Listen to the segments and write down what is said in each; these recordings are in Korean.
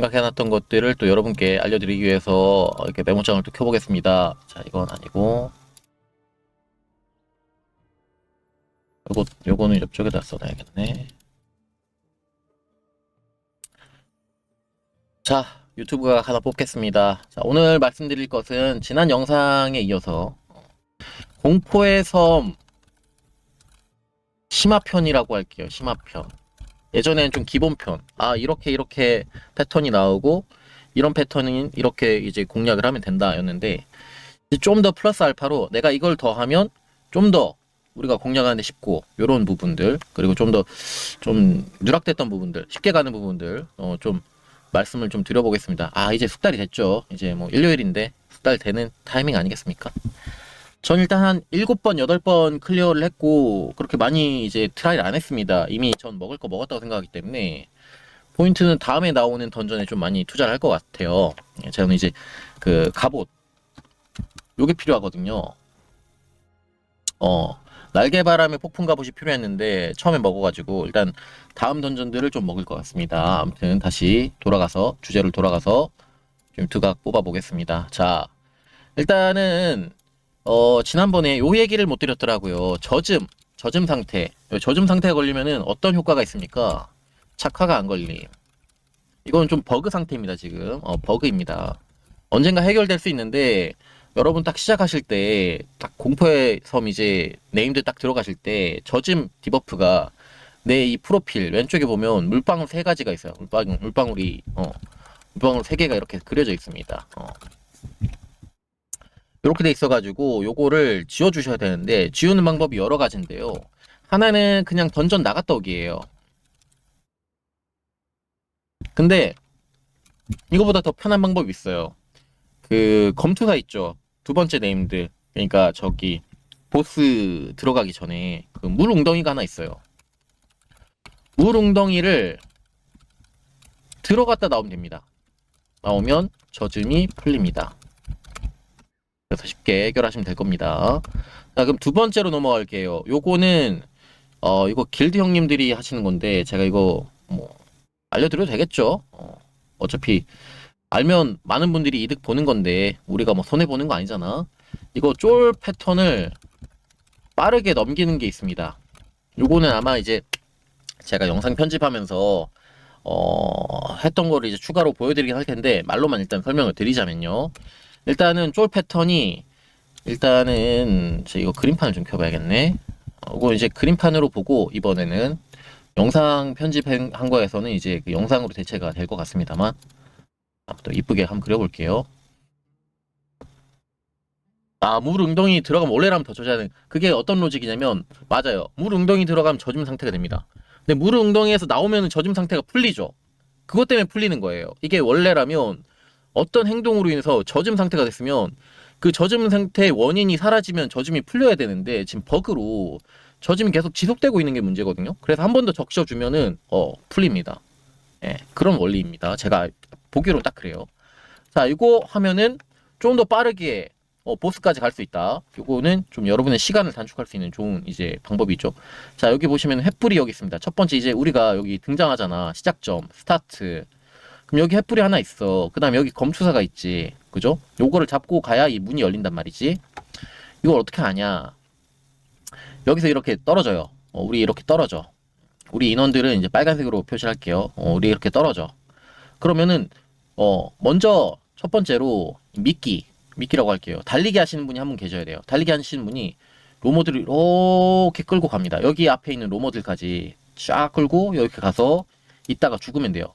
생각해놨던 것들을 또 여러분께 알려드리기 위해서 이렇게 메모장을 또 켜보겠습니다. 자, 이건 아니고. 요거, 요거는 옆쪽에다 써놔야겠네. 자, 유튜브가 하나 뽑겠습니다. 자, 오늘 말씀드릴 것은 지난 영상에 이어서 공포의 섬 심화편이라고 할게요. 심화편. 예전에는 좀 기본편. 아, 이렇게 이렇게 패턴이 나오고 이런 패턴은 이렇게 이제 공략을 하면 된다였는데 좀 더 플러스 알파로 내가 이걸 더하면 좀 더 우리가 공략하는데 쉽고 요런 부분들 그리고 좀더좀 누락됐던 부분들 쉽게 가는 부분들 어, 좀 말씀을 좀 드려보겠습니다. 아 이제 숙달이 됐죠. 이제 뭐 일요일인데 숙달 되는 타이밍 아니겠습니까? 전 일단 한 7번, 8번 클리어를 했고, 그렇게 많이 이제 트라이를 안 했습니다. 이미 전 먹을 거 먹었다고 생각하기 때문에, 포인트는 다음에 나오는 던전에 좀 많이 투자를 할 것 같아요. 예, 저는 이제 그 갑옷, 요게 필요하거든요. 어, 날개바람의 폭풍 갑옷이 필요했는데, 처음에 먹어가지고, 일단 다음 던전들을 좀 먹을 것 같습니다. 아무튼 다시 돌아가서, 주제를 돌아가서 좀 두각 뽑아보겠습니다. 자, 일단은, 어, 지난번에 요 얘기를 못 드렸더라고요. 젖음, 젖음 상태. 젖음 상태에 걸리면은 어떤 효과가 있습니까? 착화가 안 걸림. 이건 좀 버그 상태입니다, 지금. 어, 버그입니다. 언젠가 해결될 수 있는데, 여러분 딱 시작하실 때, 딱 공포의 섬 이제 네임드 딱 들어가실 때, 젖음 디버프가 내 이 프로필 왼쪽에 보면 물방울 세 가지가 있어요. 물방울, 물방울이, 어, 물방울 세 개가 이렇게 그려져 있습니다. 어. 이렇게 돼 있어가지고 요거를 지워주셔야 되는데 지우는 방법이 여러 가지인데요. 하나는 그냥 던전 나갔다 오기예요. 근데 이거보다 더 편한 방법이 있어요. 그 검투사 있죠. 두 번째 네임드. 그러니까 저기 보스 들어가기 전에 그 물 웅덩이가 하나 있어요. 물 웅덩이를 들어갔다 나오면 됩니다. 나오면 젖음이 풀립니다. 그래서 쉽게 해결하시면 될 겁니다. 자, 그럼 두 번째로 넘어갈게요. 요거는 어 이거 길드 형님들이 하시는 건데 제가 이거 뭐 알려드려도 되겠죠? 어, 어차피 알면 많은 분들이 이득 보는 건데 우리가 뭐 손해 보는 거 아니잖아. 이거 쫄 패턴을 빠르게 넘기는 게 있습니다. 요거는 아마 이제 제가 영상 편집하면서 어 했던 거를 이제 추가로 보여드리긴 할 텐데 말로만 일단 설명을 드리자면요. 일단은 쫄 패턴이 일단은 저 이거 그림판을 좀 켜봐야겠네. 어, 이거 이제 그림판으로 보고 이번에는 영상 편집한 거에서는 이제 그 영상으로 대체가 될 것 같습니다만 또 이쁘게 한번 그려볼게요. 아, 물 웅덩이 들어가면 원래라면 더 젖어야 돼. 그게 어떤 로직이냐면 맞아요. 물 웅덩이 들어가면 젖음 상태가 됩니다. 근데 물 웅덩이에서 나오면 젖음 상태가 풀리죠. 그것 때문에 풀리는 거예요. 이게 원래라면 어떤 행동으로 인해서 젖음 상태가 됐으면 그 젖음 상태의 원인이 사라지면 젖음이 풀려야 되는데 지금 버그로 젖음이 계속 지속되고 있는 게 문제거든요. 그래서 한 번 더 적셔주면은 어 풀립니다. 예, 그런 원리입니다. 제가 보기로 딱 그래요. 자, 이거 하면은 좀 더 빠르게 어, 보스까지 갈 수 있다. 이거는 좀 여러분의 시간을 단축할 수 있는 좋은 이제 방법이죠. 자, 여기 보시면 횃불이 여기 있습니다. 첫 번째 이제 우리가 여기 등장하잖아. 시작점, 스타트. 그럼 여기 횃불이 하나 있어. 그 다음에 여기 검투사가 있지. 그죠? 요거를 잡고 가야 이 문이 열린단 말이지. 이걸 어떻게 하냐. 여기서 이렇게 떨어져요. 어, 우리 이렇게 떨어져. 우리 인원들은 이제 빨간색으로 표시할게요. 어, 우리 이렇게 떨어져. 그러면은, 어, 먼저 첫 번째로 미끼, 미끼라고 할게요. 달리기 하시는 분이 한 분 계셔야 돼요. 달리기 하시는 분이 로모들을 이렇게 끌고 갑니다. 여기 앞에 있는 로모들까지 쫙 끌고 이렇게 가서 있다가 죽으면 돼요.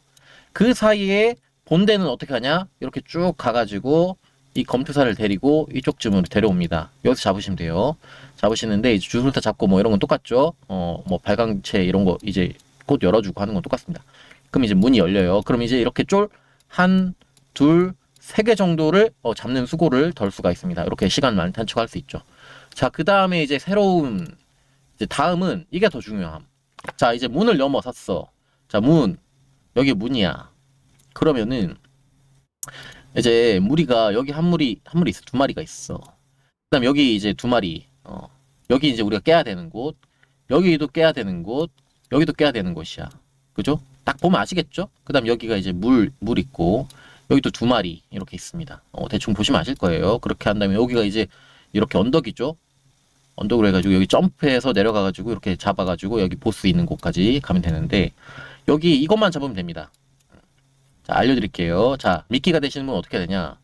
그 사이에 본대는 어떻게 하냐? 이렇게 쭉 가가지고 이 검투사를 데리고 이쪽쯤으로 데려옵니다. 여기서 잡으시면 돼요. 잡으시는데 이제 주술타 잡고 뭐 이런 건 똑같죠. 어, 뭐 발광체 이런 거 이제 곧 열어주고 하는 건 똑같습니다. 그럼 이제 문이 열려요. 그럼 이제 이렇게 쫄 한, 둘, 세 개 정도를 어, 잡는 수고를 덜 수가 있습니다. 이렇게 시간 많이 단축할 수 있죠. 자, 그 다음에 이제 새로운 이제 다음은 이게 더 중요함. 자, 이제 문을 넘어섰어. 자, 문 여기 문이야. 그러면은 이제 무리가 여기 한 무리 한 무리 있어 두 마리가 있어. 그다음 여기 이제 두 마리. 어. 여기 이제 우리가 깨야 되는 곳. 여기도 깨야 되는 곳. 여기도 깨야 되는 곳이야. 그죠? 딱 보면 아시겠죠? 그다음 여기가 이제 물 물 있고 여기도 두 마리 이렇게 있습니다. 어, 대충 보시면 아실 거예요. 그렇게 한 다음에 여기가 이제 이렇게 언덕이죠. 언덕으로 해가지고 여기 점프해서 내려가가지고 이렇게 잡아가지고 여기 보스 있는 곳까지 가면 되는데 여기 이것만 잡으면 됩니다. 자 알려드릴게요. 자 미끼가 되시는 분 어떻게 되냐?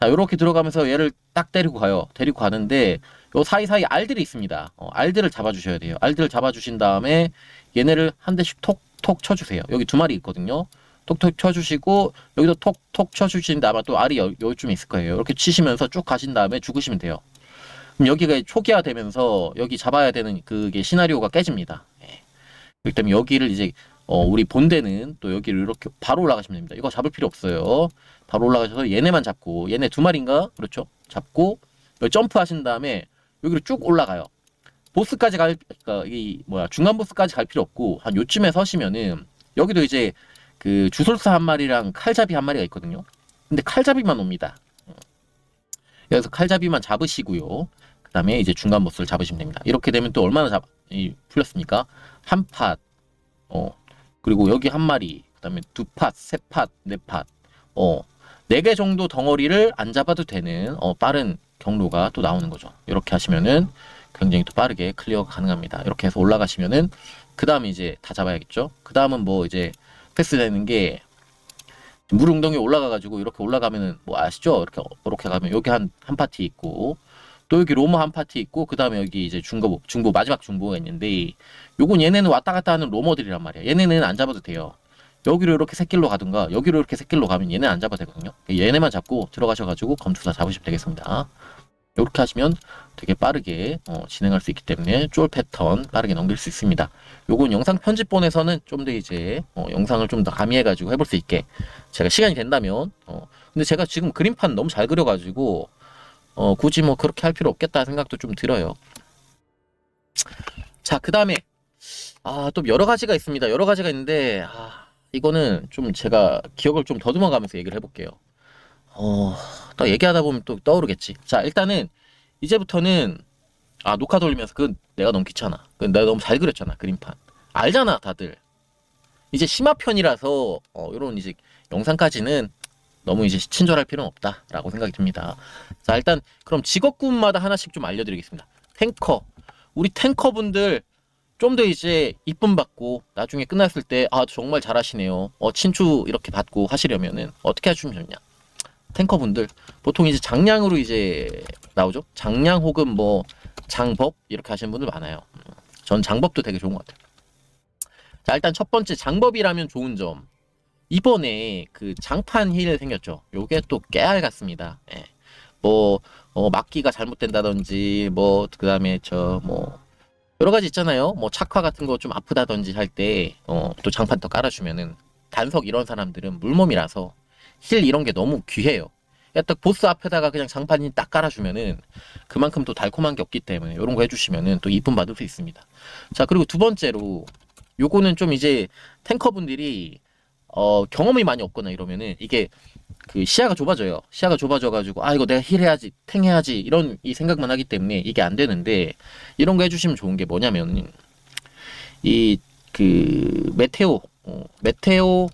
자 이렇게 들어가면서 얘를 딱 데리고 가요. 데리고 가는데 요 사이사이 알들이 있습니다. 어, 알들을 잡아주셔야 돼요. 알들을 잡아주신 다음에 얘네를 한 대씩 톡톡 쳐주세요. 여기 두 마리 있거든요. 톡톡 쳐주시고 여기도 톡톡 쳐주시는데 아마 또 알이 여, 여기쯤에 있을 거예요. 이렇게 치시면서 쭉 가신 다음에 죽으시면 돼요. 그럼 여기가 초기화 되면서 여기 잡아야 되는 그게 시나리오가 깨집니다. 예. 그렇기 때문에 여기를 이제 어, 우리 본대는 또 여기를 이렇게 바로 올라가시면 됩니다. 이거 잡을 필요 없어요. 바로 올라가셔서 얘네만 잡고 얘네 두 마리인가 그렇죠? 잡고 여기 점프 하신 다음에 여기로 쭉 올라가요. 보스까지 갈, 그러니까 이 뭐야 중간 보스까지 갈 필요 없고 한 요쯤에 서시면은 여기도 이제 그 주술사 한 마리랑 칼잡이 한 마리가 있거든요. 근데 칼잡이만 옵니다. 그래서 칼잡이만 잡으시고요. 그 다음에 이제 중간 보스를 잡으시면 됩니다. 이렇게 되면 또 얼마나 잡, 이, 풀렸습니까? 한 팟, 어, 그리고 여기 한 마리, 그 다음에 두 팟, 세 팟, 네 팟, 어, 네 개 정도 덩어리를 안 잡아도 되는, 어, 빠른 경로가 또 나오는 거죠. 이렇게 하시면은 굉장히 또 빠르게 클리어가 가능합니다. 이렇게 해서 올라가시면은, 그 다음에 이제 다 잡아야겠죠? 그 다음은 뭐 이제 패스 되는 게, 물 웅덩이 올라가가지고 이렇게 올라가면은 뭐 아시죠? 이렇게 이렇게 가면 여기 한 한 파티 있고 또 여기 로머 한 파티 있고 그 다음에 여기 이제 중보 중보 마지막 중보가 있는데 요건 얘네는 왔다 갔다 하는 로머들이란 말이야. 얘네는 안 잡아도 돼요. 여기로 이렇게 새길로 가든가 여기로 이렇게 새길로 가면 얘네 안 잡아도 되거든요. 얘네만 잡고 들어가셔가지고 검투사 잡으시면 되겠습니다. 이렇게 하시면 되게 빠르게 어, 진행할 수 있기 때문에 쫄 패턴 빠르게 넘길 수 있습니다. 요건 영상 편집본에서는 좀 더 이제 어, 영상을 좀 더 가미해가지고 해볼 수 있게 제가 시간이 된다면 어, 근데 제가 지금 그림판 너무 잘 그려가지고 어, 굳이 뭐 그렇게 할 필요 없겠다 생각도 좀 들어요. 자, 그 다음에 아, 또 여러 가지가 있습니다. 여러 가지가 있는데 아, 이거는 좀 제가 기억을 좀 더듬어 가면서 얘기를 해볼게요. 어, 또 얘기하다 보면 또 떠오르겠지. 자, 일단은 이제부터는 아 녹화 돌리면서 그 내가 너무 귀찮아. 그 내가 너무 잘 그렸잖아 그림판. 알잖아 다들. 이제 심화편이라서 어, 이런 이제 영상까지는 너무 이제 친절할 필요는 없다라고 생각이 듭니다. 자 일단 그럼 직업군마다 하나씩 좀 알려드리겠습니다. 탱커 우리 탱커분들 좀 더 이제 이쁨 받고 나중에 끝났을 때 아 정말 잘하시네요. 어 친추 이렇게 받고 하시려면은 어떻게 하시면 좋냐? 탱커분들 보통 이제 장량으로 이제 나오죠. 장량 혹은 뭐 장법 이렇게 하시는 분들 많아요. 음, 전 장법도 되게 좋은 것 같아요. 자 일단 첫 번째 장법이라면 좋은 점 이번에 그 장판 힐 생겼죠. 요게 또 깨알 같습니다. 예. 뭐 어, 막기가 잘못된다든지 뭐 그 다음에 저 뭐 여러 가지 있잖아요. 뭐 착화 같은 거 좀 아프다든지 할 때 어, 또 장판 더 깔아주면은 단석 이런 사람들은 물몸이라서 힐 이런 게 너무 귀해요. 야, 딱 보스 앞에다가 그냥 장판이 딱 깔아주면은 그만큼 또 달콤한 게 없기 때문에 이런 거 해주시면은 또 이쁨 받을 수 있습니다. 자 그리고 두 번째로 요거는 좀 이제 탱커분들이 어 경험이 많이 없거나 이러면은 이게 그 시야가 좁아져요. 시야가 좁아져 가지고 아 이거 내가 힐 해야지, 탱 해야지 이런 이 생각만 하기 때문에 이게 안 되는데 이런 거 해주시면 좋은 게 뭐냐면 이 그 메테오, 어, 메테오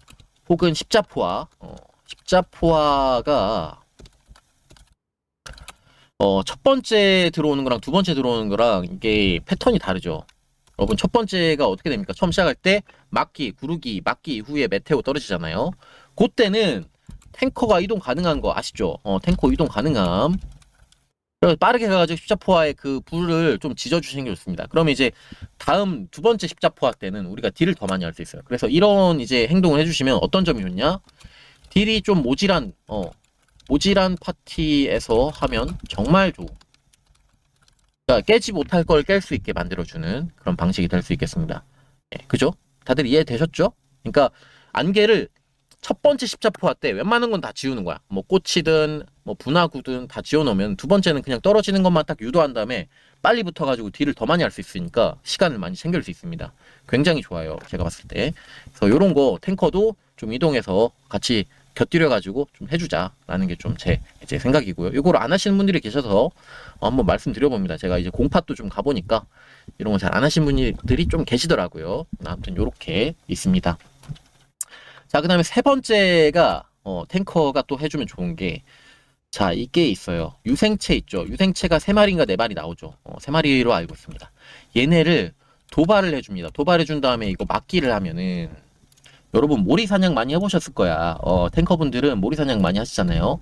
혹은 십자포화, 어, 십자포화가 어, 첫 번째 들어오는 거랑 두 번째 들어오는 거랑 이게 패턴이 다르죠. 여러분 첫 번째가 어떻게 됩니까? 처음 시작할 때 막기, 구르기, 막기 이후에 메테오 떨어지잖아요. 그때는 탱커가 이동 가능한 거 아시죠? 어, 탱커 이동 가능함. 그래서 빠르게 가가지고 십자포화에 그 불을 좀 지져주시는 게 좋습니다. 그러면 이제 다음 두 번째 십자포화 때는 우리가 딜을 더 많이 할 수 있어요. 그래서 이런 이제 행동을 해주시면 어떤 점이 좋냐? 딜이 좀 모질한, 어, 모질한 파티에서 하면 정말 좋고 그러니까 깨지 못할 걸 깰 수 있게 만들어주는 그런 방식이 될 수 있겠습니다. 예, 그죠? 다들 이해되셨죠? 그러니까 안개를 첫 번째 십자포화 때 웬만한 건 다 지우는 거야. 뭐 꽃이든 뭐 분화구든 다 지워놓으면 두 번째는 그냥 떨어지는 것만 딱 유도한 다음에 빨리 붙어가지고 딜을 더 많이 할 수 있으니까 시간을 많이 챙길 수 있습니다. 굉장히 좋아요. 제가 봤을 때. 그래서 이런 거 탱커도 좀 이동해서 같이 곁들여 가지고 좀 해주자라는 게 좀 제 이제 생각이고요. 이걸 안 하시는 분들이 계셔서 한번 말씀드려봅니다. 제가 이제 공팟도 좀 가보니까 이런 거 잘 안 하시는 분들이 좀 계시더라고요. 아무튼 이렇게 있습니다. 자, 그 다음에 세 번째가, 어, 탱커가 또 해주면 좋은 게, 자, 이게 있어요. 유생체 있죠. 유생체가 세 마리인가 네 마리 나오죠. 어, 세 마리로 알고 있습니다. 얘네를 도발을 해줍니다. 도발해준 다음에 이거 막기를 하면은, 여러분 모리 사냥 많이 해보셨을 거야. 어, 탱커분들은 모리 사냥 많이 하시잖아요.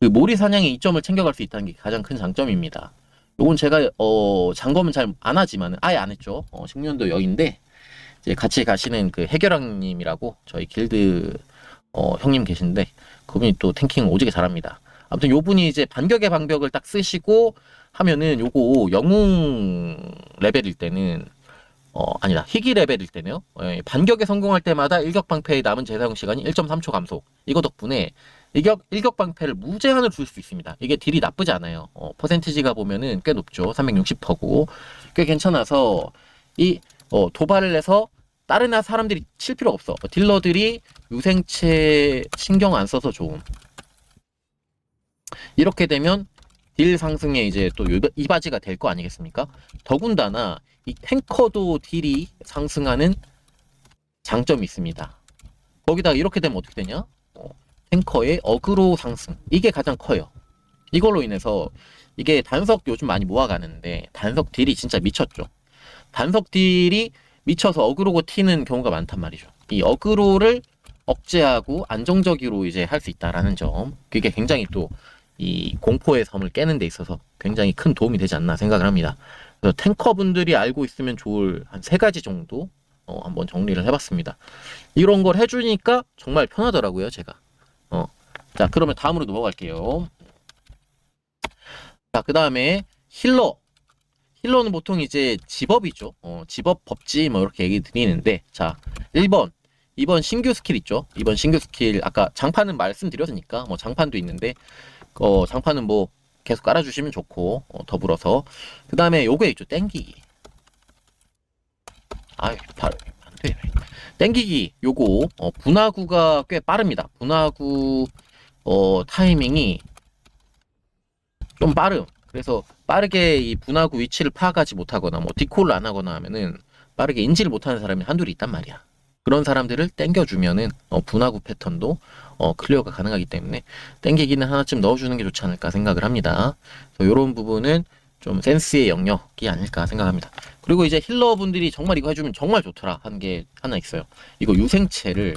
그 모리 사냥의 이점을 챙겨갈 수 있다는 게 가장 큰 장점입니다. 요건 제가 어 장검은 잘 안 하지만 아예 안 했죠. 어, 식년도 여인데 이제 같이 가시는 그 해결왕님이라고 저희 길드 어, 형님 계신데 그분이 또 탱킹 오지게 잘합니다. 아무튼 요분이 이제 반격의 방벽을 딱 쓰시고 하면은 요거 영웅 레벨일 때는 어 아니다 희귀 레벨일 때네요. 예, 반격에 성공할 때마다 일격 방패의 남은 재사용 시간이 1.3초 감소. 이거 덕분에 일격 일격 방패를 무제한으로 줄 수 있습니다. 이게 딜이 나쁘지 않아요. 어, 퍼센티지가 보면은 꽤 높죠. 360%고 꽤 괜찮아서 이 어, 도발을 해서 다른 사람들이 칠 필요 없어. 딜러들이 유생체 신경 안 써서 좋음. 이렇게 되면 딜 상승에 이제 또 요- 이바지가 될 거 아니겠습니까? 더군다나 이 탱커도 딜이 상승하는 장점이 있습니다. 거기다가 이렇게 되면 어떻게 되냐? 어, 탱커의 어그로 상승. 이게 가장 커요. 이걸로 인해서 이게 단석 요즘 많이 모아가는데 단석 딜이 진짜 미쳤죠. 단석 딜이 미쳐서 어그로고 튀는 경우가 많단 말이죠. 이 어그로를 억제하고 안정적으로 이제 할 수 있다라는 점. 그게 굉장히 또 이 공포의 섬을 깨는 데 있어서 굉장히 큰 도움이 되지 않나 생각을 합니다. 그래서 탱커분들이 알고 있으면 좋을 한 세 가지 정도 어, 한번 정리를 해봤습니다. 이런 걸 해주니까 정말 편하더라고요, 제가. 어. 자, 그러면 다음으로 넘어갈게요. 자, 그 다음에 힐러. 힐러는 보통 이제 집업이죠. 어, 집업 법지 뭐 이렇게 얘기 드리는데, 자, 1번. 2번 신규 스킬 있죠. 2번 신규 스킬, 아까 장판은 말씀드렸으니까, 뭐 장판도 있는데, 어, 장판은 뭐 계속 깔아주시면 좋고, 어, 더불어서. 그 다음에 요게 있죠. 땡기기. 아유, 발, 안 돼. 땡기기, 요거, 어, 분화구가 꽤 빠릅니다. 분화구, 어, 타이밍이 좀 빠름. 그래서 빠르게 이 분화구 위치를 파악하지 못하거나, 뭐, 디콜을 안 하거나 하면은 빠르게 인지를 못하는 사람이 한둘이 있단 말이야. 그런 사람들을 땡겨주면은, 어, 분화구 패턴도, 어, 클리어가 가능하기 때문에, 땡기기는 하나쯤 넣어주는 게 좋지 않을까 생각을 합니다. 요런 부분은 좀 센스의 영역이 아닐까 생각합니다. 그리고 이제 힐러분들이 정말 이거 해주면 정말 좋더라 하는 게 하나 있어요. 이거 유생체를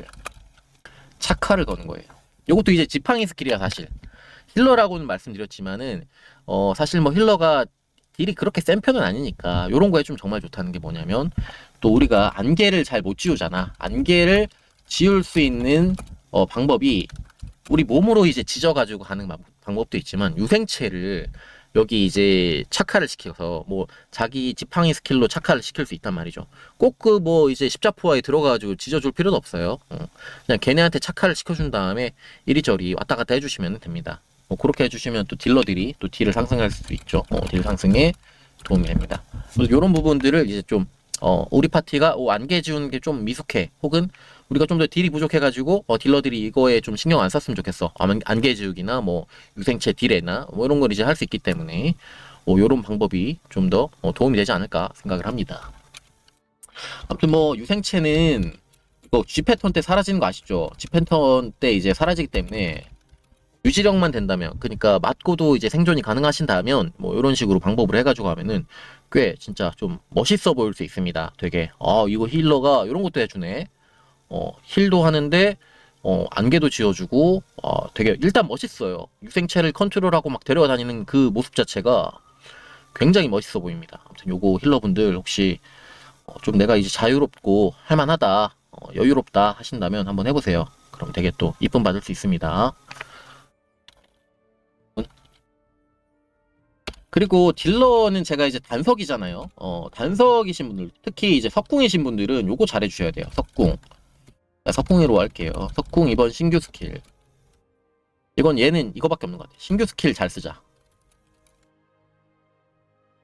착화를 거는 거예요. 이것도 이제 지팡이 스킬이야 사실. 힐러라고는 말씀드렸지만은 어 사실 뭐 힐러가 딜이 그렇게 센 편은 아니니까 요런 거 해주면 정말 좋다는 게 뭐냐면 또 우리가 안개를 잘 못 지우잖아. 안개를 지울 수 있는 어 방법이 우리 몸으로 이제 지져가지고 가는 방- 방법도 있지만 유생체를 여기 이제 착화를 시켜서 뭐 자기 지팡이 스킬로 착화를 시킬 수 있단 말이죠. 꼭 그 뭐 이제 십자포화에 들어가가지고 지져줄 필요도 없어요. 어. 그냥 걔네한테 착화를 시켜준 다음에 이리저리 왔다 갔다 해주시면 됩니다. 뭐 그렇게 해주시면 또 딜러들이 또 딜을 상승할 수 있죠. 어, 딜 상승에 도움이 됩니다. 그래서 이런 부분들을 이제 좀 어, 우리 파티가 오, 안개 지우는 게 좀 미숙해. 혹은 우리가 좀 더 딜이 부족해가지고 어, 딜러들이 이거에 좀 신경 안 썼으면 좋겠어. 안- 안개 지우기나 뭐 유생체 딜에나 뭐 이런 걸 이제 할 수 있기 때문에 어, 이런 방법이 좀 더 어, 도움이 되지 않을까 생각을 합니다. 아무튼 뭐 유생체는 이거 G 패턴 때 사라지는 거 아시죠? G 패턴 때 이제 사라지기 때문에 유지력만 된다면, 그러니까 맞고도 이제 생존이 가능하신다면, 뭐 이런 식으로 방법을 해가지고 하면은 꽤 진짜 좀 멋있어 보일 수 있습니다. 되게 아 이거 힐러가 이런 것도 해주네. 어 힐도 하는데 어 안개도 지어주고 어 되게 일단 멋있어요. 유생체를 컨트롤하고 막 데려다니는 그 모습 자체가 굉장히 멋있어 보입니다. 아무튼 요거 힐러분들 혹시 어, 좀 내가 이제 자유롭고 할만하다, 어, 여유롭다 하신다면 한번 해보세요. 그럼 되게 또 이쁨 받을 수 있습니다. 그리고 딜러는 제가 이제 단석이잖아요. 어, 단석이신 분들, 특히 이제 석궁이신 분들은 요거 잘해주셔야 돼요. 석궁. 자, 석궁으로 할게요. 석궁 이번 신규 스킬. 이건 얘는 이거밖에 없는 것 같아요. 신규 스킬 잘 쓰자.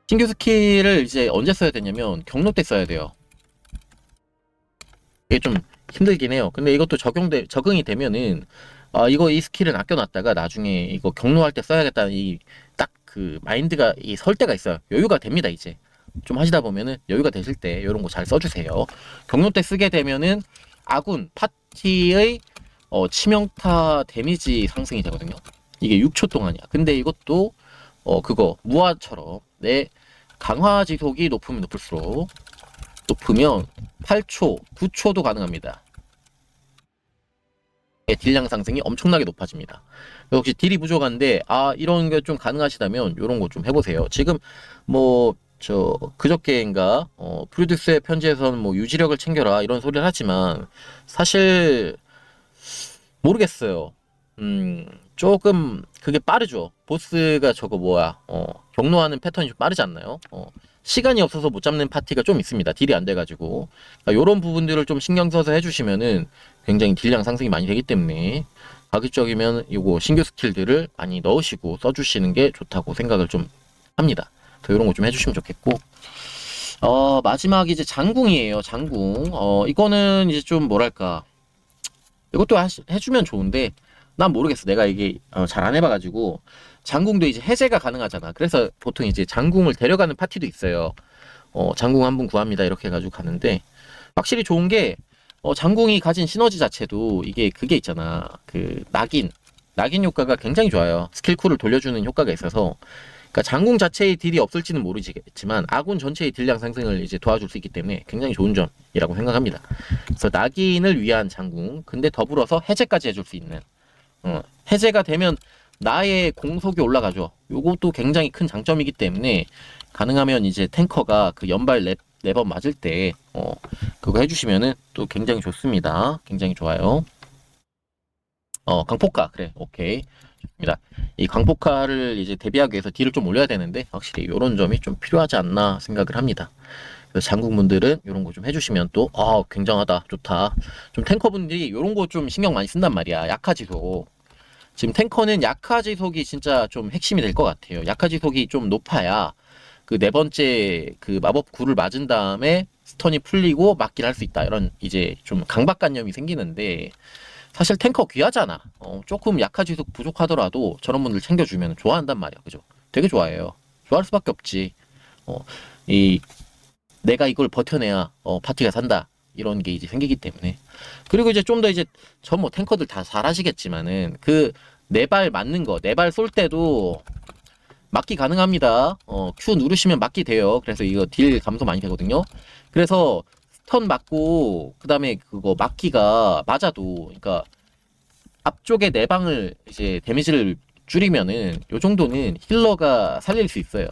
신규 스킬을 이제 언제 써야 되냐면 경로 때 써야 돼요. 이게 좀 힘들긴 해요. 근데 이것도 적용돼 적응이 되면은 아 이거 이 스킬은 아껴놨다가 나중에 이거 경로할 때 써야겠다는 이 딱 그 마인드가 이 설 때가 있어요. 여유가 됩니다 이제. 좀 하시다 보면은 여유가 되실 때 이런 거 잘 써주세요. 경로 때 쓰게 되면은 아군 파티의 어, 치명타 데미지 상승이 되거든요. 이게 6초 동안이야. 근데 이것도 어 그거 무화처럼 내 강화 지속이 높으면 높을수록 높으면 8초, 9초도 가능합니다. 예, 딜량 상승이 엄청나게 높아집니다. 혹시 딜이 부족한데 아 이런 게 좀 가능하시다면 이런 거 좀 해보세요. 지금 뭐 저 그저께인가 어 프로듀스의 편지에서는 뭐 유지력을 챙겨라 이런 소리를 하지만 사실 모르겠어요. 음 조금 그게 빠르죠. 보스가 저거 뭐야 어 경로하는 패턴이 좀 빠르지 않나요? 어 시간이 없어서 못 잡는 파티가 좀 있습니다. 딜이 안 돼가지고 그러니까 이런 부분들을 좀 신경 써서 해주시면은 굉장히 딜량 상승이 많이 되기 때문에 가급적이면 이거 신규 스킬들을 많이 넣으시고 써주시는 게 좋다고 생각을 좀 합니다. 더 이런 거 좀 해주시면 좋겠고 어 마지막 이제 장궁이에요. 장궁 어 이거는 이제 좀 뭐랄까 이것도 하시- 해주면 좋은데 난 모르겠어. 내가 이게 어, 잘 안 해봐가지고 장궁도 이제 해제가 가능하잖아. 그래서 보통 이제 장궁을 데려가는 파티도 있어요. 어, 장궁 한 분 구합니다. 이렇게 해가지고 가는데 확실히 좋은 게 어, 장궁이 가진 시너지 자체도 이게 그게 있잖아. 그 낙인 낙인 효과가 굉장히 좋아요. 스킬쿨을 돌려주는 효과가 있어서 그러니까 장궁 자체의 딜이 없을지는 모르지만 아군 전체의 딜량 상승을 이제 도와줄 수 있기 때문에 굉장히 좋은 점이라고 생각합니다. 그래서 낙인을 위한 장궁 근데 더불어서 해제까지 해줄 수 있는 어, 해제가 되면 나의 공속이 올라가죠. 요것도 굉장히 큰 장점이기 때문에 가능하면 이제 탱커가 그 연발 네, 네번 맞을 때 어, 그거 해주시면은 또 굉장히 좋습니다. 굉장히 좋아요. 어, 강폭카 그래 오케이 좋습니다. 이 강폭카를 이제 대비하기 위해서 딜을 좀 올려야 되는데 확실히 이런 점이 좀 필요하지 않나 생각을 합니다. 그래서 장군분들은 이런 거 좀 해주시면 또 아 굉장하다 좋다. 좀 탱커분들이 이런 거 좀 신경 많이 쓴단 말이야. 약화 지속. 지금 탱커는 약화 지속이 진짜 좀 핵심이 될 것 같아요. 약화 지속이 좀 높아야 그 네 번째 그 마법 구를 맞은 다음에 스턴이 풀리고 맞기를 할 수 있다. 이런 이제 좀 강박관념이 생기는데 사실 탱커 귀하잖아. 어, 조금 약화 지속 부족하더라도 저런 분들 챙겨주면 좋아한단 말이야. 그죠? 되게 좋아해요. 좋아할 수밖에 없지. 어, 이 내가 이걸 버텨내야 어, 파티가 산다. 이런 게 이제 생기기 때문에. 그리고 이제 좀 더 이제 전 뭐 탱커들 다 잘 하시겠지만은 그 네 발 맞는 거, 네 발 쏠 때도 맞기 가능합니다. 어, Q 누르시면 맞기 돼요. 그래서 이거 딜 감소 많이 되거든요. 그래서 스 턴 맞고 그다음에 그거 맞기가 맞아도 그러니까 앞쪽에 네 방을 이제 데미지를 줄이면은 요 정도는 힐러가 살릴 수 있어요.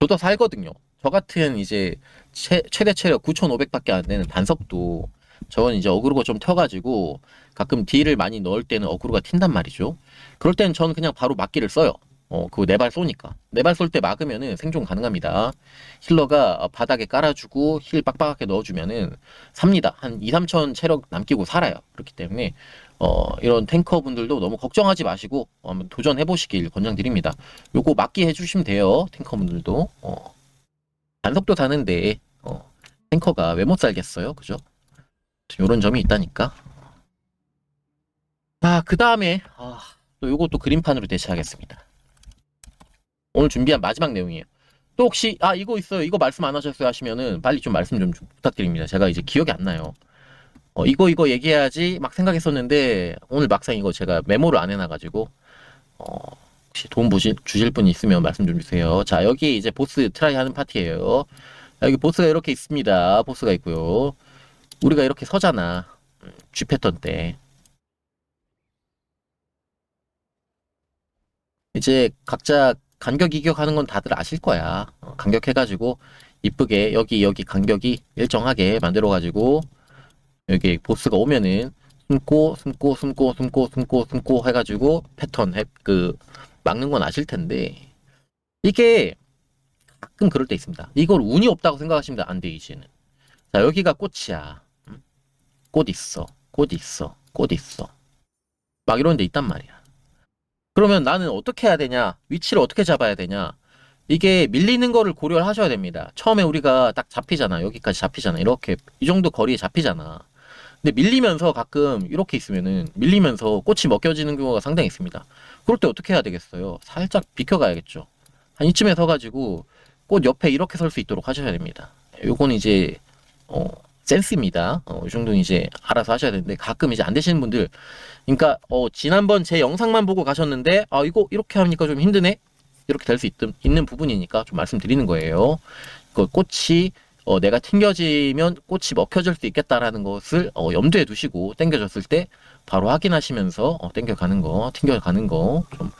저도 살거든요. 저 같은 이제 최, 최대 체력 9,500밖에 안 되는 반석도 저건 이제 어그로가 좀 튀어가지고 가끔 딜을 많이 넣을 때는 어그로가 튄단 말이죠. 그럴 때는 저는 그냥 바로 막기를 써요. 어, 그거 네발 쏘니까. 네발 쏠 때 막으면은 생존 가능합니다. 힐러가 바닥에 깔아주고 힐 빡빡하게 넣어주면은 삽니다. 한 2, 3천 체력 남기고 살아요. 그렇기 때문에 어, 이런 탱커 분들도 너무 걱정하지 마시고 어, 한번 도전해 보시길 권장드립니다. 요거 막기 해주시면 돼요. 탱커 분들도. 어, 반석도 다는데 어, 탱커가 왜 못 살겠어요? 그죠? 요런 점이 있다니까. 아, 그 다음에 아, 또 요것도 그림판으로 대체하겠습니다. 오늘 준비한 마지막 내용이에요. 또 혹시 아 이거 있어요 이거 말씀 안 하셨어요 하시면은 빨리 좀 말씀 좀 부탁드립니다. 제가 이제 기억이 안 나요. 어 이거 이거 얘기해야지 막 생각했었는데 오늘 막상 이거 제가 메모를 안 해놔가지고 어 혹시 도움 보실 주실 분 있으면 말씀 좀 주세요. 자 여기 이제 보스 트라이 하는 파티예요. 자, 여기 보스가 이렇게 있습니다. 보스가 있고요. 우리가 이렇게 서잖아. 음, G 패턴 때. 이제 각자 간격 이격하는 건 다들 아실 거야. 어, 간격해가지고 이쁘게 여기 여기 간격이 일정하게 만들어가지고 여기 보스가 오면은 숨고 숨고 숨고 숨고 숨고 숨고 해가지고 패턴 해, 그 막는 건 아실 텐데 이게 가끔 그럴 때 있습니다. 이걸 운이 없다고 생각하시면 안 돼, 이제는. 자, 여기가 꽃이야. 음? 꽃 있어. 꽃 있어. 꽃 있어. 막 이런 데 있단 말이야. 그러면 나는 어떻게 해야 되냐? 위치를 어떻게 잡아야 되냐? 이게 밀리는 거를 고려를 하셔야 됩니다. 처음에 우리가 딱 잡히잖아. 여기까지 잡히잖아. 이렇게 이 정도 거리에 잡히잖아. 근데 밀리면서 가끔 이렇게 있으면은 밀리면서 꽃이 먹혀지는 경우가 상당히 있습니다. 그럴 때 어떻게 해야 되겠어요? 살짝 비켜가야겠죠. 한 이쯤에 서가지고 꽃 옆에 이렇게 설 수 있도록 하셔야 됩니다. 요건 이제 어, 센스입니다. 어, 이 정도는 이제 알아서 하셔야 되는데 가끔 이제 안 되시는 분들, 그러니까 어, 지난번 제 영상만 보고 가셨는데 아 이거 이렇게 하니까 좀 힘드네 이렇게 될 수 있는 부분이니까 좀 말씀드리는 거예요. 그 꽃이 어, 내가 튕겨지면 꽃이 먹혀질 수 있겠다라는 것을 어, 염두에 두시고 땡겨졌을 때 바로 확인하시면서 어, 땡겨가는 거, 튕겨가는 거좀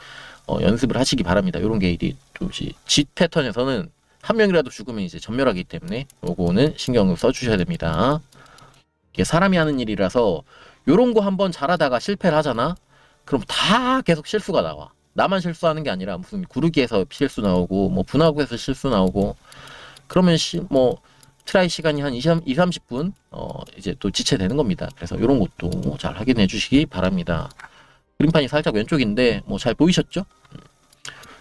어, 연습을 하시기 바랍니다. 이런 게 이제 좀지 짓 패턴에서는 한 명이라도 죽으면 이제 전멸하기 때문에 요거는 신경을 써주셔야 됩니다. 이게 사람이 하는 일이라서 요런 거 한번 잘하다가 실패를 하잖아. 그럼 다 계속 실수가 나와. 나만 실수하는 게 아니라 무슨 구르기에서 실수 나오고 뭐 분화구에서 실수 나오고 그러면 시, 뭐 트라이 시간이 한 20, 2, 30분 어 이제 또 지체되는 겁니다. 그래서 이런 것도 잘 확인해 주시기 바랍니다. 그림판이 살짝 왼쪽인데 뭐 잘 보이셨죠?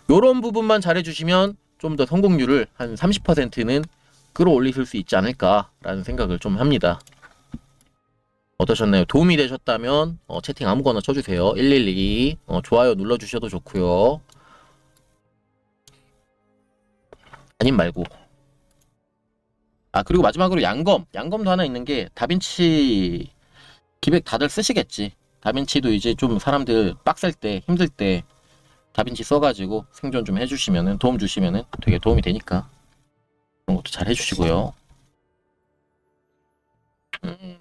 요런 부분만 잘해 주시면 좀 더 성공률을 한 30%는 끌어올리실 수 있지 않을까라는 생각을 좀 합니다. 어떠셨나요? 도움이 되셨다면 어, 채팅 아무거나 쳐주세요. 112 어, 좋아요 눌러주셔도 좋고요. 아님 말고. 아 그리고 마지막으로 양검. 양검도 하나 있는 게 다빈치 기백 다들 쓰시겠지. 다빈치도 이제 좀 사람들 빡셀 때 힘들 때 다빈치 써가지고 생존 좀 해주시면은 도움 주시면은 되게 도움이 되니까 그런 것도 잘 해주시고요. 음,